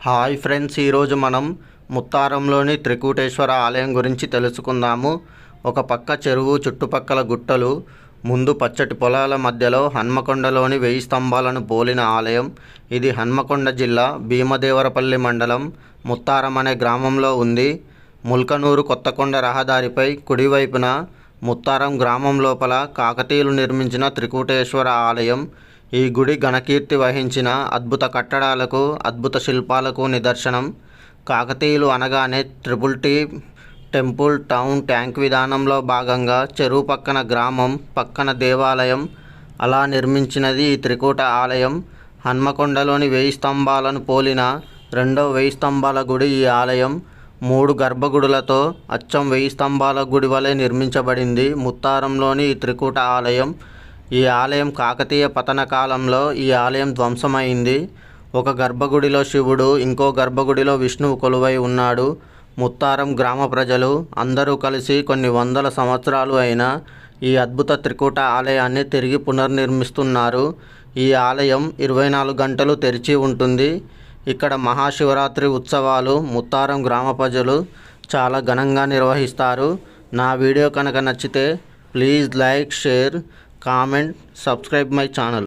Hi friends ఈరోజు మనం ముత్తారంలోని త్రికూటేశ్వర ఆలయం గురించి తెలుసుకుందాము. ఒక పక్క చెరువు చుట్టుపక్కల గుట్టలు ముందు పచ్చటి పొలాల మధ్యలో హన్మకొండలోని వెయ్యి స్తంభాలను పోలిన ఆలయం. ఇది హన్మకొండ జిల్లా భీమదేవరపల్లి మండలం ముత్తారం అనే గ్రామంలో ఉంది. ముల్కనూరు కొత్తకొండ రహదారిపై కుడివైపున ముత్తారం గ్రామం లోపల కాకతీయులు నిర్మించిన త్రికూటేశ్వర ఆలయం. ఈ గుడి ఘనకీర్తి వహించిన అద్భుత కట్టడాలకు అద్భుత శిల్పాలకు నిదర్శనం. కాకతీయులు అనగానే triple T temple town tank విధానంలో భాగంగా చెరువు పక్కన గ్రామం పక్కన దేవాలయం. అలా నిర్మించినది ఈ త్రికూట ఆలయం. హన్మకొండలోని వెయ్యి స్తంభాలను పోలిన రెండో వెయ్యి స్తంభాల గుడి ఈ ఆలయం. మూడు గర్భగుడులతో అచ్చం వెయ్యి స్తంభాల గుడి వలె నిర్మించబడింది ముత్తారంలోని ఈ త్రికూట ఆలయం. ఈ ఆలయం కాకతీయ పతన కాలంలో ఈ ఆలయం ధ్వంసమైంది. ఒక గర్భగుడిలో శివుడు ఇంకో గర్భగుడిలో విష్ణువు కొలువై ఉన్నాడు. ముత్తారం గ్రామ ప్రజలు అందరూ కలిసి కొన్ని వందల సంవత్సరాలు అయిన ఈ అద్భుత త్రికూట ఆలయాన్ని తిరిగి పునర్నిర్మిస్తున్నారు. ఈ ఆలయం ఇరవై నాలుగు గంటలు తెరిచి ఉంటుంది. ఇక్కడ మహాశివరాత్రి ఉత్సవాలు ముత్తారం గ్రామ ప్రజలు చాలా ఘనంగా నిర్వహిస్తారు. నా వీడియో కనుక నచ్చితే please like share comment subscribe my channel